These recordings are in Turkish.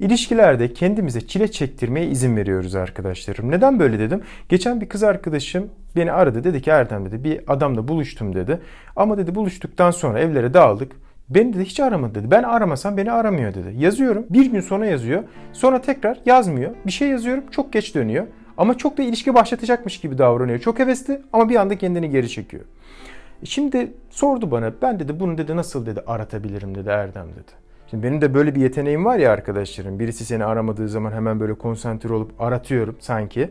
İlişkilerde kendimize çile çektirmeye izin veriyoruz arkadaşlarım. Neden böyle dedim? Geçen bir kız arkadaşım beni aradı. Dedi ki Erdem dedi bir adamla buluştum dedi. Ama dedi buluştuktan sonra evlere dağıldık. Beni dedi hiç aramadı dedi. Ben aramasam beni aramıyor dedi. Yazıyorum. Bir gün sonra yazıyor. Sonra tekrar yazmıyor. Bir şey yazıyorum. Çok geç dönüyor. Ama çok da ilişki başlatacakmış gibi davranıyor. Çok hevesli ama bir anda kendini geri çekiyor. Şimdi sordu bana. Ben dedi bunu dedi nasıl dedi aratabilirim dedi Erdem dedi. Şimdi benim de böyle bir yeteneğim var ya arkadaşlarım. Birisi seni aramadığı zaman hemen böyle konsantre olup aratıyorum sanki.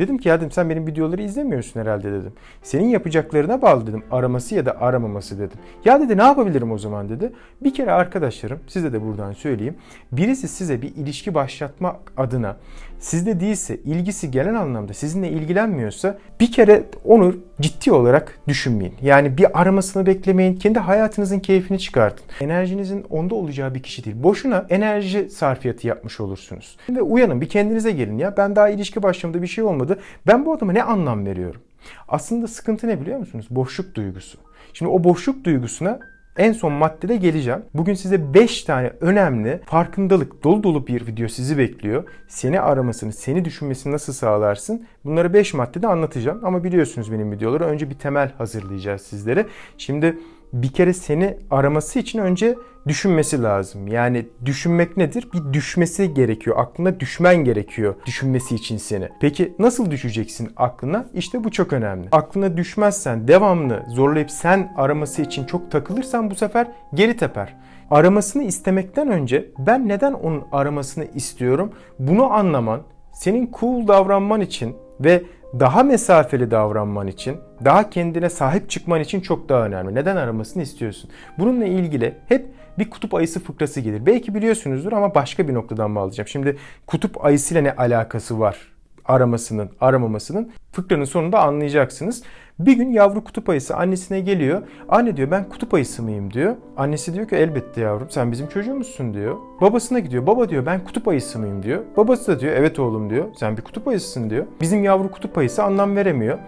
Dedim ki ya dedim sen benim videoları izlemiyorsun herhalde dedim. Senin yapacaklarına bağlı dedim araması ya da aramaması dedim. Ya dedi ne yapabilirim o zaman dedi. Bir kere arkadaşlarım size de buradan söyleyeyim. Birisi size bir ilişki başlatmak adına sizde değilse ilgisi gelen anlamda sizinle ilgilenmiyorsa bir kere onu ciddi olarak düşünmeyin. Yani bir aramasını beklemeyin. Kendi hayatınızın keyfini çıkartın. Enerjinizin onda olacağı bir kişi değil. Boşuna enerji sarfiyatı yapmış olursunuz. Ve uyanın bir kendinize gelin ya. Ben daha ilişki başlamada bir şey olmadı. Ben bu adama ne anlam veriyorum? Aslında sıkıntı ne biliyor musunuz? Boşluk duygusu. Şimdi o boşluk duygusuna en son maddede geleceğim. Bugün size 5 tane önemli farkındalık dolu dolu bir video sizi bekliyor. Seni aramasını, seni düşünmesini nasıl sağlarsın? Bunları 5 maddede anlatacağım. Ama biliyorsunuz benim videoları. Önce bir temel hazırlayacağız sizlere. Şimdi bir kere seni araması için önce düşünmesi lazım. Yani düşünmek nedir? Bir düşmesi gerekiyor. Aklına düşmen gerekiyor düşünmesi için seni. Peki nasıl düşeceksin aklına? İşte bu çok önemli. Aklına düşmezsen, devamlı zorlayıp sen araması için çok takılırsan bu sefer geri teper. Aramasını istemekten önce ben neden onun aramasını istiyorum? Bunu anlaman, senin cool davranman için ve daha mesafeli davranman için, daha kendine sahip çıkman için çok daha önemli. Neden aramasını istiyorsun? Bununla ilgili hep bir kutup ayısı fıkrası gelir. Belki biliyorsunuzdur ama başka bir noktadan bağlayacağım. Şimdi kutup ayısıyla ne alakası var? Aramasının, aramamasının fıkranın sonunda anlayacaksınız. Bir gün yavru kutup ayısı annesine geliyor. Anne diyor ben kutup ayısı mıyım diyor. Annesi diyor ki elbette yavrum sen bizim çocuğumuzsun diyor. Babasına gidiyor. Baba diyor ben kutup ayısı mıyım diyor. Babası da diyor evet oğlum diyor. Sen bir kutup ayısısın diyor. Bizim yavru kutup ayısı anlam veremiyor.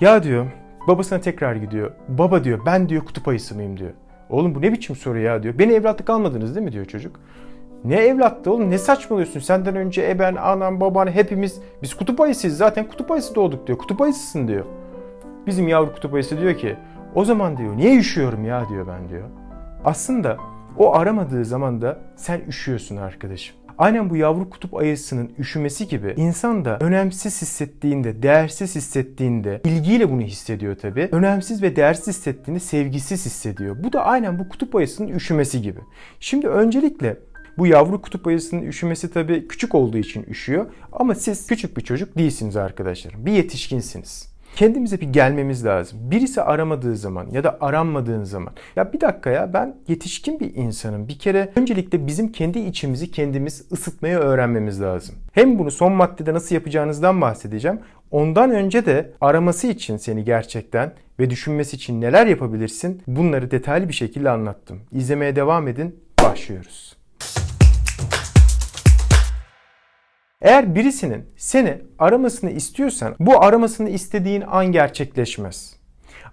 Ya diyor babasına tekrar gidiyor. Baba diyor ben diyor kutup ayısı mıyım diyor. Oğlum bu ne biçim soru ya diyor. Beni evlatlık almadınız değil mi diyor çocuk. Ne evlattı oğlum ne saçmalıyorsun senden önce e ben anam baban hepimiz biz kutup ayısıyız zaten kutup ayısı doğduk diyor kutup ayısısın diyor. Bizim yavru kutup ayısı diyor ki o zaman diyor niye üşüyorum ya diyor ben diyor. Aslında o aramadığı zaman da sen üşüyorsun arkadaşım. Aynen bu yavru kutup ayısının üşümesi gibi insan da önemsiz hissettiğinde, değersiz hissettiğinde ilgiyle bunu hissediyor tabi. Önemsiz ve değersiz hissettiğinde sevgisiz hissediyor. Bu da aynen bu kutup ayısının üşümesi gibi. Şimdi öncelikle bu yavru kutup ayısının üşümesi tabi küçük olduğu için üşüyor. Ama siz küçük bir çocuk değilsiniz arkadaşlarım. Bir yetişkinsiniz kendimize bir gelmemiz lazım. Birisi aramadığı zaman ya da aranmadığın zaman ya bir dakika ya ben yetişkin bir insanım. Bir kere öncelikle bizim kendi içimizi kendimiz ısıtmaya öğrenmemiz lazım. Hem bunu son maddede nasıl yapacağınızdan bahsedeceğim. Ondan önce de araması için seni gerçekten ve düşünmesi için neler yapabilirsin bunları detaylı bir şekilde anlattım. İzlemeye devam edin. Başlıyoruz. Eğer birisinin seni aramasını istiyorsan bu aramasını istediğin an gerçekleşmez.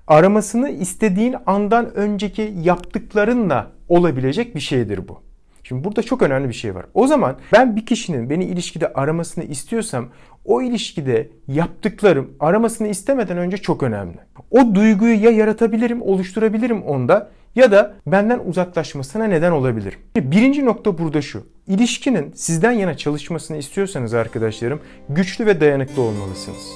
Aramasını istediğin andan önceki yaptıklarınla olabilecek bir şeydir bu. Şimdi burada çok önemli bir şey var. O zaman ben bir kişinin beni ilişkide aramasını istiyorsam o ilişkide yaptıklarım aramasını istemeden önce çok önemli. O duyguyu ya yaratabilirim, oluşturabilirim onda ya da benden uzaklaşmasına neden olabilir. Birinci nokta burada şu. İlişkinin sizden yana çalışmasını istiyorsanız arkadaşlarım güçlü ve dayanıklı olmalısınız.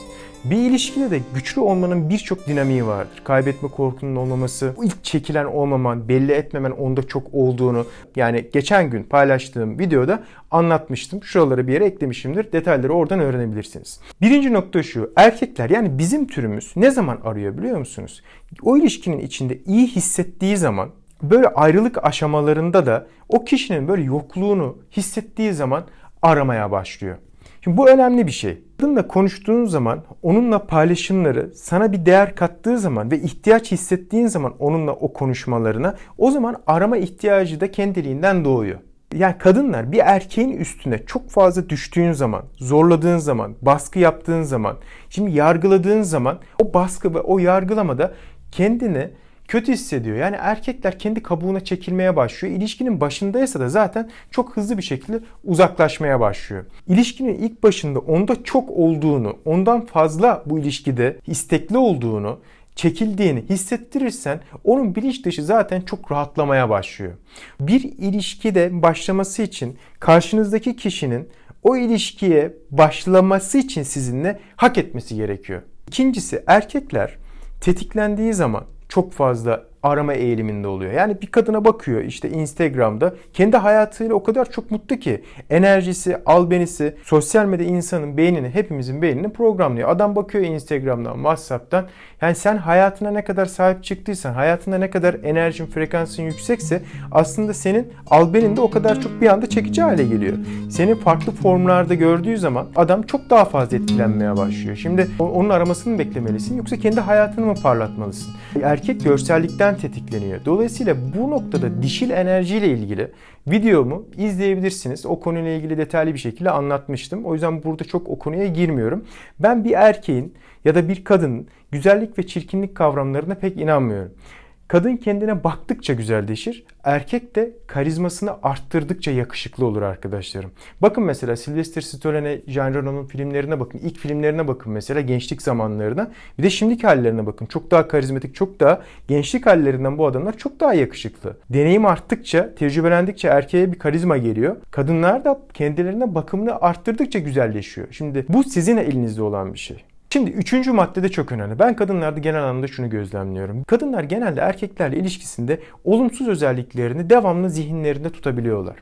Bir ilişkide de güçlü olmanın birçok dinamiği vardır. Kaybetme korkunun olmaması, ilk çekilen olmaman, belli etmemen onda çok olduğunu yani geçen gün paylaştığım videoda anlatmıştım. Şuralara bir yere eklemişimdir. Detayları oradan öğrenebilirsiniz. Birinci nokta şu. Erkekler yani bizim türümüz ne zaman arıyor biliyor musunuz? O ilişkinin içinde iyi hissettiği zaman böyle ayrılık aşamalarında da o kişinin böyle yokluğunu hissettiği zaman aramaya başlıyor. Şimdi bu önemli bir şey. Kadınla konuştuğun zaman onunla paylaşımları sana bir değer kattığı zaman ve ihtiyaç hissettiğin zaman onunla o konuşmalarına o zaman arama ihtiyacı da kendiliğinden doğuyor. Yani kadınlar bir erkeğin üstüne çok fazla düştüğün zaman, zorladığın zaman, baskı yaptığın zaman, şimdi yargıladığın zaman o baskı ve o yargılamada kendini kötü hissediyor. Yani erkekler kendi kabuğuna çekilmeye başlıyor. İlişkinin başındaysa da zaten çok hızlı bir şekilde uzaklaşmaya başlıyor. İlişkinin ilk başında onda çok olduğunu, ondan fazla bu ilişkide istekli olduğunu, çekildiğini hissettirirsen onun bilinç dışı zaten çok rahatlamaya başlıyor. Bir ilişkide başlaması için karşınızdaki kişinin o ilişkiye başlaması için sizinle hak etmesi gerekiyor. İkincisi erkekler tetiklendiği zaman çok fazla arama eğiliminde oluyor. Yani bir kadına bakıyor işte Instagram'da kendi hayatıyla o kadar çok mutlu ki enerjisi, albenisi, sosyal medya insanın beynini, hepimizin beynini programlıyor. Adam bakıyor Instagram'dan, WhatsApp'tan. Yani sen hayatına ne kadar sahip çıktıysan, hayatında ne kadar enerjin, frekansın yüksekse aslında senin albenin de o kadar çok bir anda çekici hale geliyor. Seni farklı formlarda gördüğü zaman adam çok daha fazla etkilenmeye başlıyor. Şimdi onun aramasını beklemelisin yoksa kendi hayatını mı parlatmalısın? Erkek görsellikten tetikleniyor. Dolayısıyla bu noktada dişil enerjiyle ilgili videomu izleyebilirsiniz. O konuyla ilgili detaylı bir şekilde anlatmıştım. O yüzden burada çok o konuya girmiyorum. Ben bir erkeğin ya da bir kadının güzellik ve çirkinlik kavramlarına pek inanmıyorum. Kadın kendine baktıkça güzelleşir. Erkek de karizmasını arttırdıkça yakışıklı olur arkadaşlarım. Bakın mesela Sylvester Stallone, Jean Reno'nun filmlerine bakın. İlk filmlerine bakın mesela gençlik zamanlarına. Bir de şimdiki hallerine bakın. Çok daha karizmatik, çok daha gençlik hallerinden bu adamlar çok daha yakışıklı. Deneyim arttıkça, tecrübelendikçe erkeğe bir karizma geliyor. Kadınlar da kendilerine bakımını arttırdıkça güzelleşiyor. Şimdi bu sizin elinizde olan bir şey. Şimdi üçüncü madde de çok önemli. Ben kadınlarda genel anlamda şunu gözlemliyorum. Kadınlar genelde erkeklerle ilişkisinde olumsuz özelliklerini devamlı zihinlerinde tutabiliyorlar.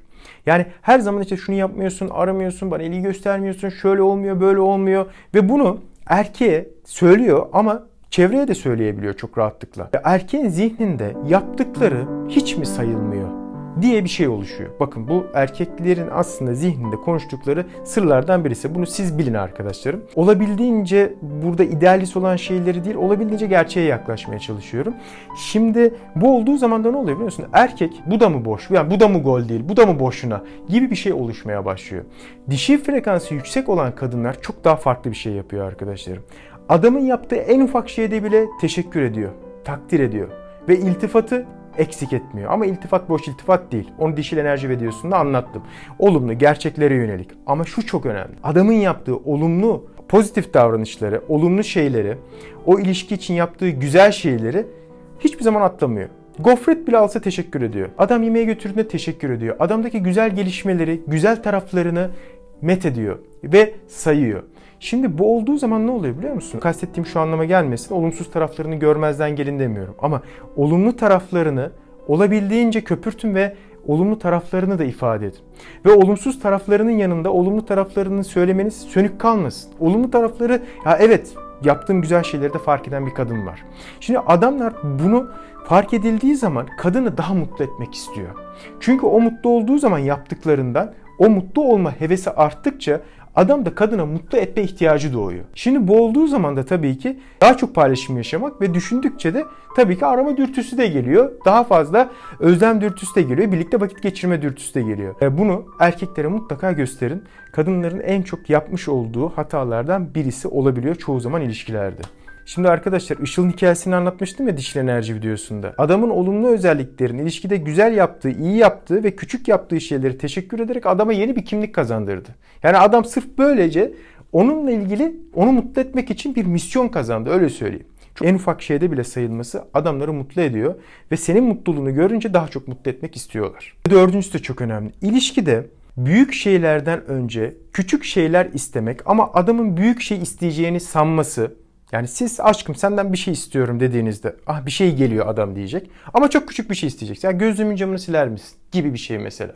Yani her zaman işte şunu yapmıyorsun, aramıyorsun, bana ilgi göstermiyorsun, şöyle olmuyor, böyle olmuyor ve bunu erkeğe söylüyor ama çevreye de söyleyebiliyor çok rahatlıkla. Erkeğin zihninde yaptıkları hiç mi sayılmıyor? Diye bir şey oluşuyor. Bakın bu erkeklerin aslında zihninde konuştukları sırlardan birisi. Bunu siz bilin arkadaşlarım. Olabildiğince burada idealist olan şeyleri değil, olabildiğince gerçeğe yaklaşmaya çalışıyorum. Şimdi bu olduğu zaman da ne oluyor biliyor musun? Erkek bu da mı boş? Yani bu da mı gol değil? Bu da mı boşuna? Gibi bir şey oluşmaya başlıyor. Dişi frekansı yüksek olan kadınlar çok daha farklı bir şey yapıyor arkadaşlarım. Adamın yaptığı en ufak şeyde bile teşekkür ediyor, takdir ediyor ve iltifatı eksik etmiyor. Ama iltifat boş iltifat değil. Onu dişil enerji videosunda anlattım. Olumlu, gerçeklere yönelik. Ama şu çok önemli. Adamın yaptığı olumlu, pozitif davranışları, olumlu şeyleri, o ilişki için yaptığı güzel şeyleri hiçbir zaman atlamıyor. Gofret bile alsa teşekkür ediyor. Adam yemeğe götürdüğünde teşekkür ediyor. Adamdaki güzel gelişmeleri, güzel taraflarını met ediyor ve sayıyor. Şimdi bu olduğu zaman ne oluyor biliyor musun? Kastettiğim şu anlama gelmesin. Olumsuz taraflarını görmezden gelin demiyorum. Ama olumlu taraflarını olabildiğince köpürtün ve olumlu taraflarını da ifade edin. Ve olumsuz taraflarının yanında olumlu taraflarını söylemeniz sönük kalmasın. Olumlu tarafları ya evet yaptığım güzel şeyleri de fark eden bir kadın var. Şimdi adamlar bunu fark edildiği zaman kadını daha mutlu etmek istiyor. Çünkü o mutlu olduğu zaman yaptıklarından o mutlu olma hevesi arttıkça Adam da kadına mutlu etme ihtiyacı doğuyor. Şimdi bu olduğu zaman da tabii ki daha çok paylaşım yaşamak ve düşündükçe de tabii ki arama dürtüsü de geliyor. Daha fazla özlem dürtüsü de geliyor. Birlikte vakit geçirme dürtüsü de geliyor. E, bunu erkeklere mutlaka gösterin. Kadınların en çok yapmış olduğu hatalardan birisi olabiliyor çoğu zaman ilişkilerde. Şimdi arkadaşlar Işıl'ın hikayesini anlatmıştım ya dişil enerji videosunda. Adamın olumlu özelliklerini ilişkide güzel yaptığı, iyi yaptığı ve küçük yaptığı şeyleri teşekkür ederek adama yeni bir kimlik kazandırdı. Yani adam sırf böylece onunla ilgili onu mutlu etmek için bir misyon kazandı öyle söyleyeyim. En ufak şeyde bile sayılması adamları mutlu ediyor ve senin mutluluğunu görünce daha çok mutlu etmek istiyorlar. Dördüncüsü de çok önemli. İlişkide büyük şeylerden önce küçük şeyler istemek ama adamın büyük şey isteyeceğini sanması yani siz aşkım senden bir şey istiyorum dediğinizde ah bir şey geliyor adam diyecek. Ama çok küçük bir şey isteyecek. Yani gözlüğümün camını siler misin? Gibi bir şey mesela.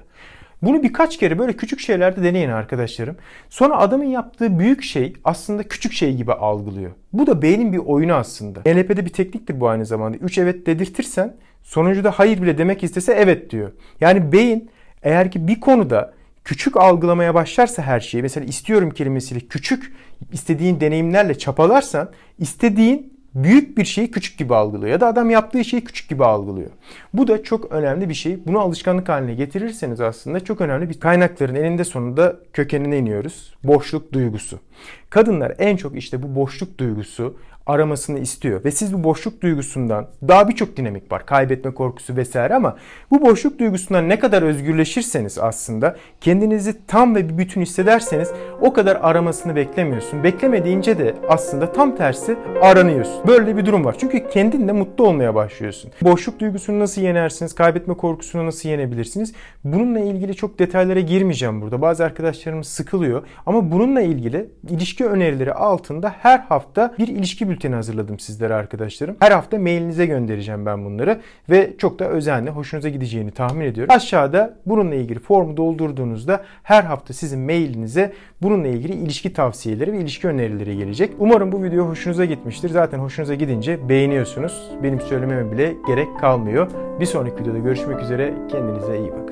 Bunu birkaç kere böyle küçük şeylerde deneyin arkadaşlarım. Sonra adamın yaptığı büyük şey aslında küçük şey gibi algılıyor. Bu da beynin bir oyunu aslında. NLP'de bir tekniktir bu aynı zamanda. 3 evet dedirtirsen sonuncuda hayır bile demek istese evet diyor. Yani beyin eğer ki bir konuda küçük algılamaya başlarsa her şeyi mesela istiyorum kelimesiyle küçük istediğin deneyimlerle çapalarsan istediğin büyük bir şeyi küçük gibi algılıyor ya da adam yaptığı şeyi küçük gibi algılıyor. Bu da çok önemli bir şey. Bunu alışkanlık haline getirirseniz aslında çok önemli bir kaynakların eninde sonunda kökenine iniyoruz. Boşluk duygusu. Kadınlar en çok işte bu boşluk duygusu, aramasını istiyor. Ve siz bu boşluk duygusundan daha birçok dinamik var. Kaybetme korkusu vesaire ama bu boşluk duygusundan ne kadar özgürleşirseniz aslında kendinizi tam ve bir bütün hissederseniz o kadar aramasını beklemiyorsun. Beklemediğince de aslında tam tersi aranıyorsun. Böyle bir durum var. Çünkü kendinle mutlu olmaya başlıyorsun. Boşluk duygusunu nasıl yenersiniz? Kaybetme korkusunu nasıl yenebilirsiniz? Bununla ilgili çok detaylara girmeyeceğim burada. Bazı arkadaşlarımız sıkılıyor. Ama bununla ilgili ilişki önerileri altında her hafta bir ilişki bülteni hazırladım sizlere arkadaşlarım. Her hafta mailinize göndereceğim ben bunları ve çok da özenli, hoşunuza gideceğini tahmin ediyorum. Aşağıda bununla ilgili formu doldurduğunuzda her hafta sizin mailinize bununla ilgili ilişki tavsiyeleri ve ilişki önerileri gelecek. Umarım bu video hoşunuza gitmiştir. Zaten hoşunuza gidince beğeniyorsunuz. Benim söylememe bile gerek kalmıyor. Bir sonraki videoda görüşmek üzere. Kendinize iyi bakın.